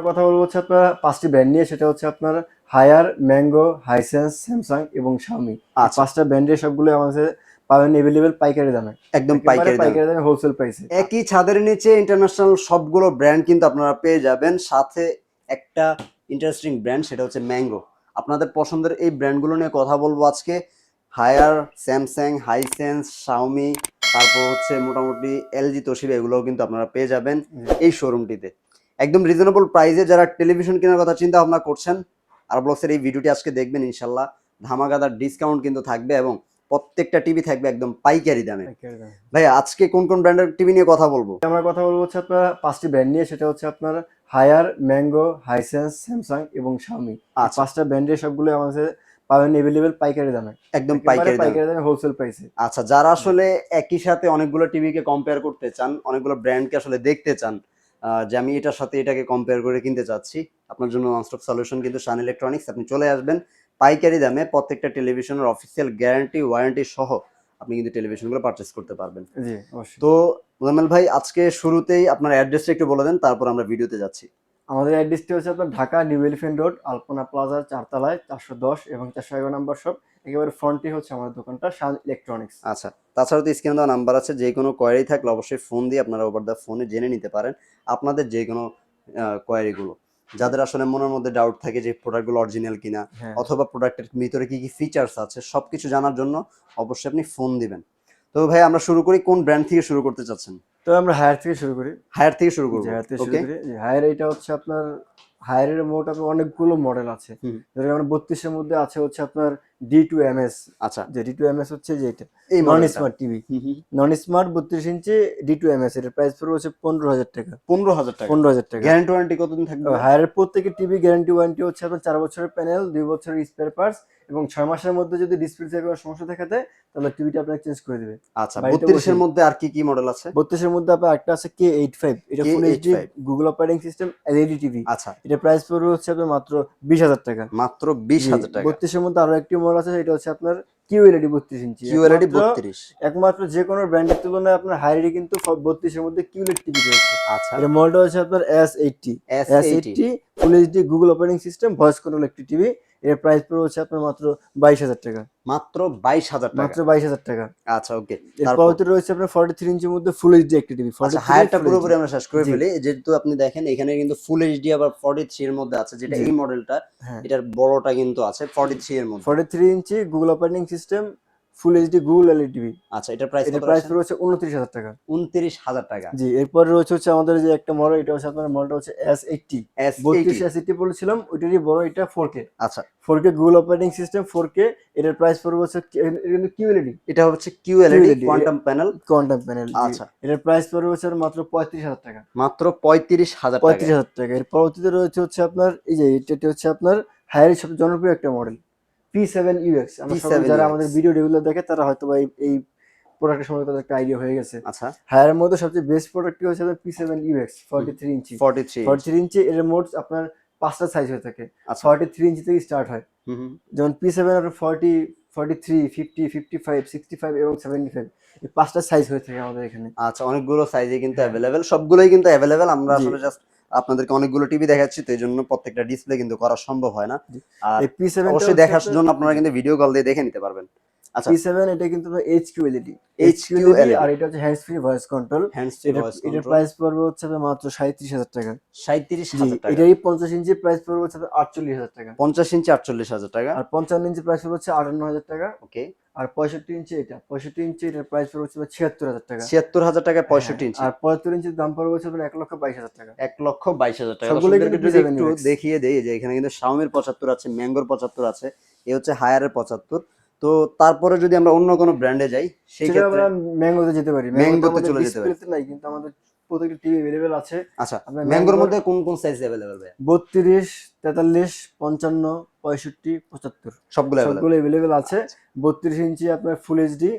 আমরা কথা বলব হচ্ছে আপনার পাঁচটি ব্র্যান্ড নিয়ে সেটা হচ্ছে আপনার হায়ার ম্যাঙ্গো হাইসেন্স স্যামসাং এবং শাওমি। আর পাঁচটা ব্র্যান্ডের সবগুলো আমাদের পাবেন এভেলেবেল পাইকারি দামে। একদম পাইকারি পাইকারি দামে হোলসেল প্রাইসে একই ছাদের নিচে ইন্টারন্যাশনাল সবগুলো ব্র্যান্ড কিন্তু আপনারা পেয়ে যাবেন। সাথে একটা ইন্টারেস্টিং ব্র্যান্ড সেটা হচ্ছে ম্যাঙ্গো। আপনাদের পছন্দের এই ব্র্যান্ডগুলো নিয়ে কথা বলব আজকে। হায়ার স্যামসাং হাইসেন্স শাওমি তারপর হচ্ছে মোটামুটি এলজি তোশিবা এগুলোও কিন্তু আপনারা পেয়ে যাবেন এই শোরুমটিতে একদম রিজনেবল প্রাইসে যারা টেলিভিশন কেনার কথা চিন্তা ভাবনা করছেন আর ব্লগসের এই ভিডিওটি আজকে দেখবেন ইনশাল্লাহ। ধামাকাদার ডিসকাউন্ট কিন্তু থাকবে এবং প্রত্যেকটা টিভি থাকবে একদম পাইকারি দামে। ভাই আজকে কোন কোন ব্র্যান্ডের টিভি নিয়ে কথা বলব? আমরা কথা বলব হচ্ছে আপনার পাঁচটি ব্র্যান্ড নিয়ে সেটা হচ্ছে আপনার হায়ার ম্যাঙ্গো হাইসেন্স স্যামসাং এবং শাওমি আচ্ছা। পাঁচটা ব্র্যান্ডের সবগুলো আমাদের পাবেন পাইকারি দামে। একদম পাইকারি পাইকারি দামে হোলসেল প্রাইসে আচ্ছা যারা আসলে একই সাথে অনেকগুলো টিভিকে কম্পেয়ার করতে চান অনেকগুলো ব্র্যান্ডকে আসলে দেখতে চান যে আমি এটার সাথে এটাকে কম্পেয়ার করে কিনতে চাচ্ছি। আপনার জন্য ননস্টপ সলিউশন কিন্তু সান ইলেকট্রনিক্স আপনি চলে আসবেন। পাইকারি দামে প্রত্যেকটা টেলিভিশনের অফিসিয়াল গ্যারান্টি ওয়ারেন্টি সহ আপনি কিন্তু টেলিভিশনগুলো পারচেস করতে পারবেন। জি অবশ্যই। তো মোজাম্মেল ভাই আজকে শুরুতেই আপনার অ্যাড্রেসটা একটু বলে দেন তারপর আমরা ভিডিওতে যাচ্ছি। আমাদের অ্যাড্রেসটি হচ্ছে আপনার Dhaka New Elephant Road Alpana প্লাজার চারতলায় চারশো দশ এবং চারশো এগারো নম্বর সব একেবারে ফ্রন্টে হচ্ছে আমাদের দোকানটা শান ইলেকট্রনিক্স। আচ্ছা তাছাড়া তো স্ক্রিনে দেওয়া নাম্বার আছে যে কোনো কোয়ারি থাকলে অবশ্যই ফোন দিয়ে আপনারা ওভার দ্য ফোনে জেনে নিতে পারেন আপনাদের যে কোনো কোয়ারিগুলো যাদের আসলে মনের মধ্যে ডাউট থাকে যে প্রোডাক্টগুলো অরিজিনাল কিনা হ্যাঁ। অথবা প্রোডাক্টের ভিতরে কি কি ফিচার্স আছে সবকিছু জানার জন্য অবশ্যই আপনি ফোন দিবেন। তো ভাই আমরা শুরু করি কোন ব্র্যান্ড থেকে শুরু করতে চাচ্ছেন? তো আমরা হায়ার থেকে শুরু করি। হায়ার থেকে শুরু করব হায়ার থেকে শুরু করি। হায়ার এটা হচ্ছে আপনার হায়ারের মোট আপনার অনেকগুলো মডেল আছে। যেমন বত্রিশের মধ্যে আছে হচ্ছে আপনার ডি টু এম এস আচ্ছা। যে ডি টু এম এস হচ্ছে যে এটা এই non smart TV non smart বত্রিশ inch D two M S এর প্রাইস পড়বে হচ্ছে পনেরো হাজার টাকা। পনেরো হাজার টাকা। পনেরো হাজার টাকা। গ্যারান্টি ওয়ারেন্টি কতদিন থাকবে? হায়ারের প্রত্যেকের টিভি গ্যারান্টি ওয়ারেন্টি হচ্ছে আপনার চার বছরের প্যানেল দুই বছরের স্পেয়ার পার্টস এবং ছয় মাসের মধ্যে যদি ডিসপ্লে থেকে সমস্যা দেখা দেয় তাহলে টিভিটা আপনাকে চেঞ্জ করে দেবে। আচ্ছা বত্রিশের মধ্যে আর কি কি মডেল আছে? বত্রিশের মধ্যে আপনার একটা আছে কে এইট ফাইভ এটা full HD K85 Google operating system LED TV আচ্ছা। এটা প্রাইস পড়বে হচ্ছে আপনার মাত্র বিশ হাজার টাকা। মাত্র বিশ হাজার টাকা। বত্রিশের মধ্যে আরও একটি মডেল আছে এটা হচ্ছে আপনার কিউএলইডি বত্রিশ ইঞ্চি। কিউএলইডি বত্রিশ। একমাত্র যে কোনো ব্র্যান্ডের তুলনায় আপনার হায়ারি কিন্তু বত্রিশের মধ্যে কিউএলইডি টিভি রয়েছে। আচ্ছা। এর মডেলটা হচ্ছে আপনার S eighty S S eighty full HD Google operating system voice control একটি টিভি। এর প্রাইস পুরো হচ্ছে আপনার মাত্র বাইশ হাজার টাকা। মাত্র বাইশ হাজার টাকা। মাত্র বাইশ হাজার টাকা। আচ্ছা ওকে পরবর্তী রয়েছে আপনার ফর্টি থ্রি ইঞ্চির মধ্যে ফুল এইচডি একটি টিভি হাইটা হায়ারটা পুরোপুরি আমরা শেষ করে ফেলি। যেহেতু আপনি দেখেন এখানে কিন্তু ফুল এইচডি আবার ফর্টি থ্রি এর মধ্যে আছে যেটা এই মডেলটা হ্যাঁ। এটার বড়টা কিন্তু আছে ফর্টি থ্রি এর মধ্যে। Forty three inch Google operating system full HD Google LED TV আচ্ছা এটার প্রাইস এটার প্রাইস উনত্রিশ হাজার টাকা। উনত্রিশ হাজার টাকা। জি এরপরে রয়েছে হচ্ছে আমাদের যে একটা মডেল এটা হচ্ছে আপনার মডেলটা হচ্ছে এস এইটটি এস বত্রিশ এস এইটটি বলেছিলাম ওইটারই বড় এটা ফোর কে আচ্ছা। Four K Google operating system four K এটার প্রাইস পড়বে হচ্ছে কিন্তু কিউএলইডি এটা হচ্ছে QLED quantum panel quantum panel আচ্ছা। এটার প্রাইস পড়বে হচ্ছে মাত্র পঁয়ত্রিশ হাজার টাকা। মাত্র পঁয়ত্রিশ হাজার টাকা। পঁয়ত্রিশ হাজার টাকা। এর পরবর্তীতে রয়েছে হচ্ছে আপনার এই যে এটা হচ্ছে আপনার হায়ারের সবচেয়ে জনপ্রিয় একটা মডেল আমরা যারা আমাদের ভিডিও রেগুলার দেখে তারা হয়তো বা এই- প্রোডাক্টের সম্পর্কে তাদের একটা আইডিয়া হয়ে গেছে। আচ্ছা। হায়ারের মধ্যে সবচেয়ে বেস্ট প্রোডাক্টটি হচ্ছে আপনার P seven UX inch forty three forty three inch এর মোট আপনার পাঁচটা সাইজ হয়ে থাকে। আচ্ছা। ফর্টি থ্রি ইঞ্চি থেকে স্টার্ট হয়। যেমন পি সেভেন আপনার forty forty three fifty fifty five sixty five এবং এই পাঁচটা সাইজ হয়ে থাকে আমাদের এখানে। আচ্ছা অনেকগুলো সাইজে কিন্তু অ্যাভেলেবেল সবগুলোই কিন্তু অ্যাভেলেবেল আমরা আসলে জাস্ট আপনাদেরকে অনেকগুলো টিভি দেখাচ্ছি তো এই জন্য প্রত্যেকটা ডিসপ্লে কিন্তু করা সম্ভব হয় না। আর অবশ্যই দেখার জন্য আপনারা কিন্তু ভিডিও কল দিয়ে দেখে নিতে পারবেন আচ্ছা। এটা কিন্তু এলইডি HQ LED আর এটা হচ্ছে hands free voice control hands এটা প্রাইস পড়বে হচ্ছে মাত্র সাঁত্রিশ হাজার টাকা। এটারই ইঞ্চি প্রাইস পড়বে হচ্ছে টাকা। পঞ্চাশ ইঞ্চি আটচল্লিশ হাজার টাকা। আর পঞ্চান্ন ইঞ্চি প্রাইস পড়বে হচ্ছে টাকা। ওকে আর পঁয়ষট্টি ইঞ্চি এটা পঁয়ষট্টি ইঞ্চি এটার প্রাইস পড়বে হচ্ছে ছিয়াত্তর হাজার টাকা। ছিয়াত্তর হাজার টাকা পঁয়ষট্টি হ্যাঁ, ইঞ্চি। আর পঁয়াত্তর ইঞ্চির দাম পড়বে হচ্ছে এক লক্ষ বাইশ হাজার টাকা। এক লক্ষ বাইশ হাজার টাকা। সবগুলোই দর্শকদেরকে কিন্তু যদি P7 একটু দেখিয়ে দেই যে এখানে কিন্তু শাওমির পঁচাত্তর আছে ম্যাঙ্গোর পঁচাত্তর আছে এ হচ্ছে হায়ারের পঁচাত্তর। তো তারপরে যদি আমরা অন্য কোনো ব্র্যান্ডে যাই সেই সেটা ক্ষেত্রে আমরা ম্যাঙ্গোতে যেতে পারি Mango তে ম্যাঙ্গোতে চলে যেতে পারি। ডিসপ্লেতে নাই কিন্তু আমাদের প্রত্যেকটা টিভি अवेलेबल আছে আচ্ছা আপনার ম্যাঙ্গোর Mango- মধ্যে কোন কোন সাইজ অ্যাভেলেবেল ভাই বত্রিশ তেতাল্লিশ পঞ্চান্ন পঁয়ষট্টি পঁচাত্তর সবগুলো অ্যাভেলেবেল সবগুলো অ্যাভেলেবেল আছে বত্রিশ ইঞ্চি আপনার ফুল এইচডি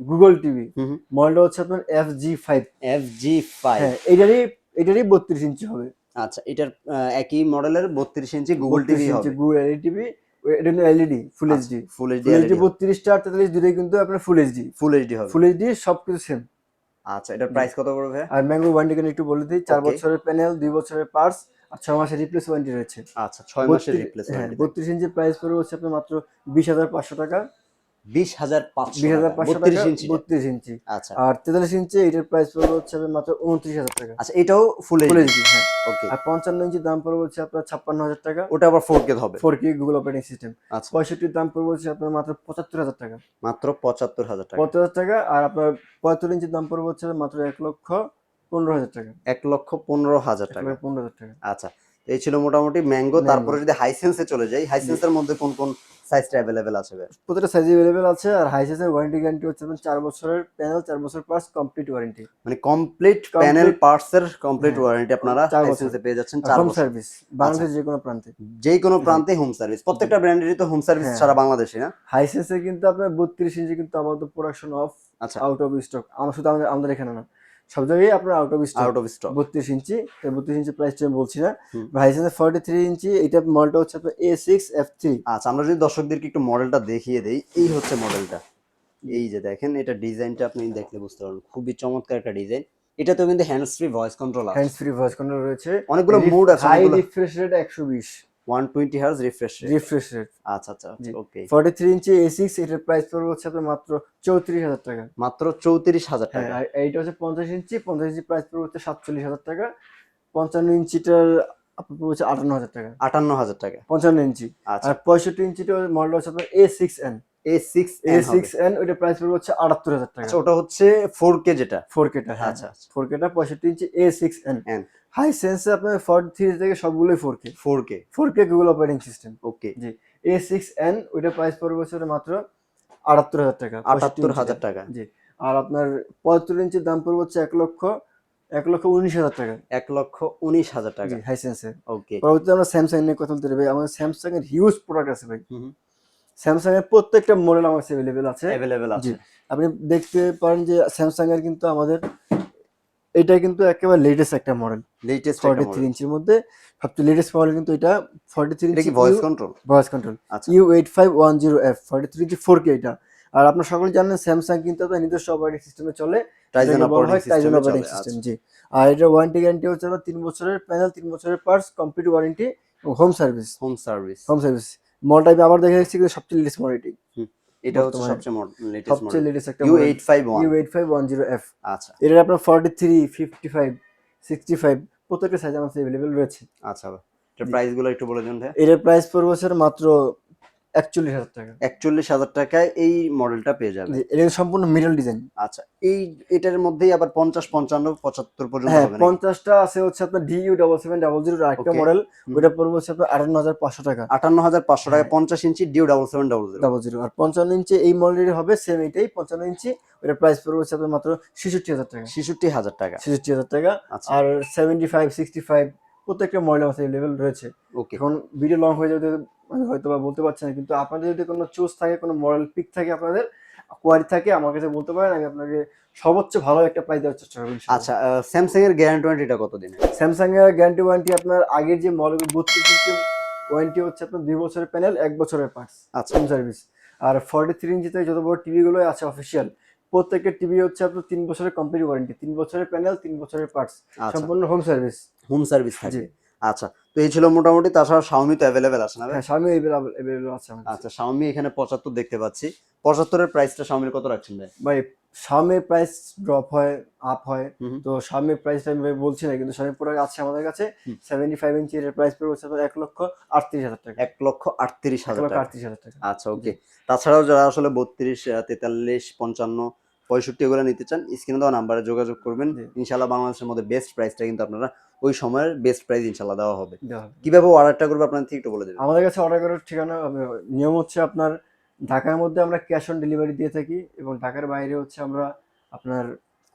গুগল টিভি হুম মডেলটা হচ্ছে আপনার F G five F G five হ্যাঁ এটারই এটারই বত্রিশ ইঞ্চি হবে আচ্ছা এটার আহ, একই মডেলের বত্রিশ ইঞ্চি গুগল 32 টিভি ইঞ্চি হবে গুগল এলইডি টিভি এটা কিন্তু LED full HD full HD HD বত্রিশটা আর তেতাল্লিশ দুটোই কিন্তু আপনার ফুল এইচডি ফুল এইচডি হবে। ফুল এইচডি সবকিছু সেম আচ্ছা এটার প্রাইস কত পড়বে আর ম্যাঙ্গো ওয়ারেন্টি একটু বলে দিই চার বছরের প্যানেল দুই বছরের পার্টস আর ছয় মাসের রিপ্লেস ওয়ারেন্টি রয়েছে। আচ্ছা ছয় মাসের বত্রিশ- রিপ্লেস ওয়ারেন্টি 32 ইঞ্চি প্রাইস পড়বে হচ্ছে আপনার মাত্র বিশ হাজার পাঁচশো টাকা। বিশ হাজার বত্রিশ ইঞ্চি বত্রিশ ইঞ্চি। আচ্ছা। আর তেতাল্লিশ ইঞ্চি এটার প্রাইস পড়বে হচ্ছে মাত্র উনত্রিশ হাজার টাকা। আচ্ছা এটাও ফুল এইচডি হ্যাঁ। ওকে আর পঞ্চান্ন ইঞ্চির দাম পড়বে হচ্ছে আপনার ছাপ্পান্ন হাজার টাকা। ওটা আবার ফোর কে হবে? Four K Google operating system আচ্ছা। পঁয়ষট্টির দাম পড়বে হচ্ছে আপনার মাত্র পঁচাত্তর হাজার টাকা। মাত্র পঁচাত্তর হাজার টাকা। পঁচাত্তর হাজার টাকা আর আপনার পঁয়ত্তর ইঞ্চির দাম পড়বে হচ্ছে মাত্র এক লক্ষ পনেরো হাজার টাকা। এক লক্ষ পনেরো হাজার টাকা। পনেরো হাজার টাকা। আচ্ছা এই ছিল মোটামুটি ম্যাঙ্গো তারপরে যদি হাইসেন্সে চলে যাই হাইসেন্সের মধ্যে কোন কোন সাইজটা অ্যাভেলেবেল আছে? প্রতিটা সাইজ অ্যাভেলেবেল আছে আর হাইসেসের ওয়ারেন্টি গ্যারান্টি হচ্ছে আপনার চার বছরের প্যানেল চার বছর পার্স কমপ্লিট ওয়ারেন্টি মানে কমপ্লিট প্যানেল পার্টস এর কমপ্লিট ওয়ারেন্টি আপনারা বছর। পেয়ে যাচ্ছেন চার হোম সার্ভিস বাংলাদেশের যে কোনো প্রান্তে। যে কোনো প্রান্তে হোম সার্ভিস প্রত্যেকটা ব্র্যান্ডেরই তো হোম সার্ভিস হ্যাঁ। সারা বাংলাদেশে না? হাইসেন্সে কিন্তু আপনার বত্রিশ ইঞ্চি কিন্তু আপাতত প্রোডাকশন অফ আচ্ছা। আউট অফ স্টক আমার শুধু আমাদের আমাদের এখানে না। সব জায়গায় আপনার out of stock out of stock বত্রিশ ইঞ্চি বত্রিশ ইঞ্চি প্রাইসটা আমি বলছি না। হুম। হাইসেন্সের ফর্টি থ্রি ইঞ্চি এটা মডেলটা হচ্ছে আপনার এ সিক্স এফ থ্রি আচ্ছা আমরা যদি দর্শকদেরকে একটু মডেলটা দেখিয়ে দেই এই হচ্ছে মডেলটা এই যে দেখেন এটা ডিজাইনটা আপনি দেখলে বুঝতে পারবেন। খুবই চমৎকার একটা ডিজাইন। এটা তো কিন্তু হ্যান্ডস ফ্রি ভয়েস কন্ট্রোল আছে। হ্যান্ডস ফ্রি ভয়েস কন্ট্রোল রয়েছে। অনেকগুলো মোড আছে হাই রিফ্রেশ রেট একশো বিশ one twenty hertz refresh refresh rate আচ্ছা আচ্ছা okay forty three inch A six এটার প্রাইস পড়বে হচ্ছে আপনার মাত্র চৌত্রিশ হাজার টাকা। মাত্র চৌত্রিশ হাজার হ্যাঁ টাকা। আর এইটা হচ্ছে পঞ্চাশ ইঞ্চি পঞ্চাশ ইঞ্চি প্রাইস পড়বে হচ্ছে সাতচল্লিশ হাজার টাকা। পঞ্চান্ন ইঞ্চিটার আপনার পড়বে হচ্ছে আটান্ন হাজার টাকা। আটান্ন হাজার টাকা। পঞ্চান্ন ইঞ্চি আচ্ছা। আর পঁয়ষট্টি ইঞ্চিটার মডেল হচ্ছে আপনার A six N A six A six N ওইটার প্রাইস পড়বে হচ্ছে আটাত্তর হাজার টাকা। আচ্ছা ওটা হচ্ছে ফোর কে যেটা। ফোর কেটা হ্যাঁ। আচ্ছা আচ্ছা। ফোর কেটা পঁয়ষট্টি inch A six N N হাই সেন্সে আপনার ফর্টি থ্রি থেকে সবগুলোই four K four K four K Google operating system okay G. A six N ওইটার প্রাইস পড়বে হচ্ছে মাত্র আটাত্তর হাজার টাকা আটাত্তর হাজার টাকা। জি। আর আপনার পঁয়াত্তর ইঞ্চির দাম পড়বে হচ্ছে এক লক্ষ এক লক্ষ উনিশ হাজার টাকা। এক লক্ষ উনিশ হাজার টাকা। জি হাইসেন্সের ওকে পরবর্তীতে আমরা স্যামসাং নিয়ে কথা বলতে ভাই আমাদের স্যামসাং এর হিউজ প্রোডাক্ট আছে ভাই। স্যামসাং এর প্রত্যেকটা মডেল আমার কাছে অ্যাভেলেবেল আছে। অ্যাভেলেবেল আছে। আপনি দেখতে পারেন যে স্যামসাং এর কিন্তু আমাদের এটা কিন্তু একেবারে লেটেস্ট একটা মডেল লেটেস্ট ফর্টি থ্রি ইঞ্চির মধ্যে সবচেয়ে লেটেস্ট মডেল কিন্তু এটা ফর্টি থ্রি এটা inch voice control voice control আচ্ছা। U eight five one zero F forty three inch four K এটা। আর আপনার সকলে জানেন স্যামসাং কিন্তু আপনার নিজস্ব অপারেটিং সিস্টেমে চলে টাইজেন অপারেটিং সিস্টেম আচ্ছা। জি। আর এটা ওয়ারেন্টি গ্যারান্টি হচ্ছে আপনার তিন বছরের প্যানেল তিন বছরের parts complete warranty home service home service home service মডেলটা আমি আবার দেখে এসেছি কিন্তু সবচেয়ে লেটেস্ট মডেলটি এটা হচ্ছে সবচেয়ে লেটেস্ট সবচেয়ে লেটেস্ট একটা U eight five one U eight five one zero F আচ্ছা। এটা আপনার forty three fifty five sixty five প্রত্যেকটা সাইজ আমাদের অ্যাভেলেবেল রয়েছে। আচ্ছা এটা প্রাইসগুলো একটু বলে দিন ভাই এর প্রাইস পড়বে স্যার মাত্র একচল্লিশ হাজার টাকা। একচল্লিশ হাজার টাকায় এই মডেলটা পেয়ে যাবে এটা সম্পূর্ণ মিডল ডিজাইন। আচ্ছা এই এটার মধ্যেই আবার পঞ্চাশ পঞ্চান্ন পঁচাত্তর পর্যন্ত হ্যাঁ পঞ্চাশটা আছে হচ্ছে আপনার DU double seven double zero আরেকটা মডেল ওইটা পড়বে হচ্ছে আপনার আটান্ন হাজার পাঁচশো টাকা। আটান্ন হাজার পাঁচশো টাকা হ্যাঁ। পঞ্চাশ inch DU double seven double zero double zero আর পঞ্চান্ন ইঞ্চি এই মডেলের হবে সেম এটাই পঞ্চান্ন ইঞ্চি ওটার প্রাইস পড়বে হচ্ছে আপনার মাত্র ছেষট্টি হাজার টাকা। ছেষট্টি হাজার টাকা। ছেষট্টি হাজার টাকা। আচ্ছা। আর সেভেন্টি ফাইভ সিক্সটি ফাইভ প্রত্যেকটা মডেল আমাদের অ্যাভেলেবেল রয়েছে। ওকে এখন ভিডিও লং হয়ে যাবে হয়তো বা বলতে পারছি না কিন্তু আপনাদের যদি কোনো চুজ থাকে কোনো মডেল পিক থাকে আপনাদের কোয়ারি থাকে আমার কাছে বলতে পারেন আমি আপনাকে সর্বোচ্চ ভালো একটা প্রাইস দেওয়ার চেষ্টা করব আচ্ছা স্যামসাং এর গ্যারান্টি ওয়ারেন্টিটা কত দিনের স্যামসাং এর গ্যারান্টি ওয়ারেন্টি আপনার আগের যে মডেল বত্রিশ ইঞ্চি ওয়ারেন্টি হচ্ছে আপনার দুই বছরের প্যানেল এক বছরের পার্টস আচ্ছা। হোম সার্ভিস আর ফর্টি থ্রি ইঞ্চিতে যত বড় টিভিগুলো আছে অফিসিয়াল প্রত্যেকের টিভি হচ্ছে আপনার তিন বছরের কমপ্লিট ওয়ারেন্টি তিন বছরের প্যানেল তিন বছরের পার্টস আচ্ছা। সম্পূর্ণ হোম সার্ভিস হোম সার্ভিস জি। থাকে আচ্ছা তো এই ছিল মোটামুটি তাছাড়া শাওমি তো অ্যাভেলেবেল আছে না? হ্যাঁ স্বামী এভেলেবল আছে আচ্ছা শাওমি এখানে পঁচাত্তর দেখতে পাচ্ছি। পঁচাত্তরের প্রাইসটা শাওমির কত রাখছেন ভাই? ভাই স্বামীর প্রাইস ড্রপ হয় আপ হয়। তো স্বামীর প্রাইসটা আমি বলছি না কিন্তু স্বামীর প্রোডাক্ট আছে আমাদের কাছে। সেভেন্টি ফাইভ ইঞ্চি এর প্রাইস পড়বে আপনার এক লক্ষ আটত্রিশ হাজার টাকা। এক লক্ষ আটত্রিশ হাজার টাকা। আটত্রিশ হাজার টাকা। আচ্ছা ওকে তাছাড়াও যারা আসলে বত্রিশ তেতাল্লিশ পঞ্চান্ন পঁয়ষট্টি এগুলো নিতে চান স্ক্রিনে দেওয়া নাম্বারে যোগাযোগ করবেন। ইনশাল্লাহ বাংলাদেশের মধ্যে বেস্ট প্রাইসটা কিন্তু আপনারা ওই সময়ের বেস্ট প্রাইস ইনশাল্লাহ দেওয়া হবে। কীভাবে অর্ডারটা করবে আপনার থেকে একটু বলে দেবেন। আমাদের কাছে অর্ডার করার ঠিকানা নিয়ম হচ্ছে আপনার ঢাকার মধ্যে আমরা ক্যাশ অন ডেলিভারি দিয়ে থাকি এবং ঢাকার বাইরে হচ্ছে আমরা আপনার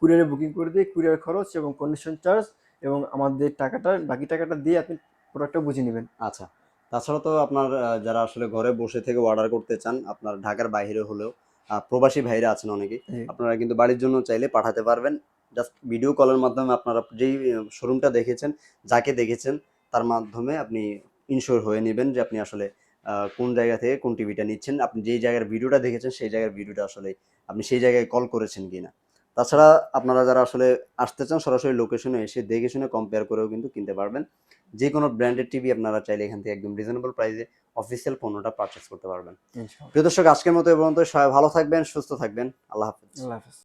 কুরিয়ারে বুকিং করে দিই কুরিয়ার খরচ এবং কন্ডিশন চার্জ এবং আমাদের টাকাটা বাকি টাকাটা দিয়ে আপনি প্রোডাক্টটা বুঝে নেবেন। আচ্ছা তাছাড়া তো আপনার যারা আসলে ঘরে বসে থেকে অর্ডার করতে চান আপনার ঢাকার বাইরে হলেও প্রবাসী ভাইরা আছেন অনেকেই। জি। আপনারা কিন্তু বাড়ির জন্য চাইলে পাঠাতে পারবেন। জাস্ট ভিডিও কলের মাধ্যমে আপনারা যেই শোরুমটা দেখেছেন যাকে দেখেছেন তার মাধ্যমে আপনি ইনশোর হয়ে নেবেন যে আপনি আসলে আহ, কোন জায়গা থেকে কোন টিভিটা নিচ্ছেন। আপনি যেই জায়গার ভিডিওটা দেখেছেন সেই জায়গার ভিডিওটা আসলে আপনি সেই জায়গায় কল করেছেন কিনা। তাছাড়া আপনারা যারা আসলে আসতে চান সরাসরি লোকেশনে এসে দেখে শুনে কম্পেয়ার করেও কিন্তু কিনতে পারবেন। যে কোনো ব্র্যান্ডের টিভি আপনারা চাইলে এখান থেকে একদম রিজনেবল প্রাইসে অফিসিয়াল পণ্যটা পারচেস করতে পারবেন। প্রিয় দর্শক আজকের মতো এ পর্যন্ত সবাই ভালো থাকবেন সুস্থ থাকবেন। আল্লাহ হাফিজ। আল্লাহ হাফেজ।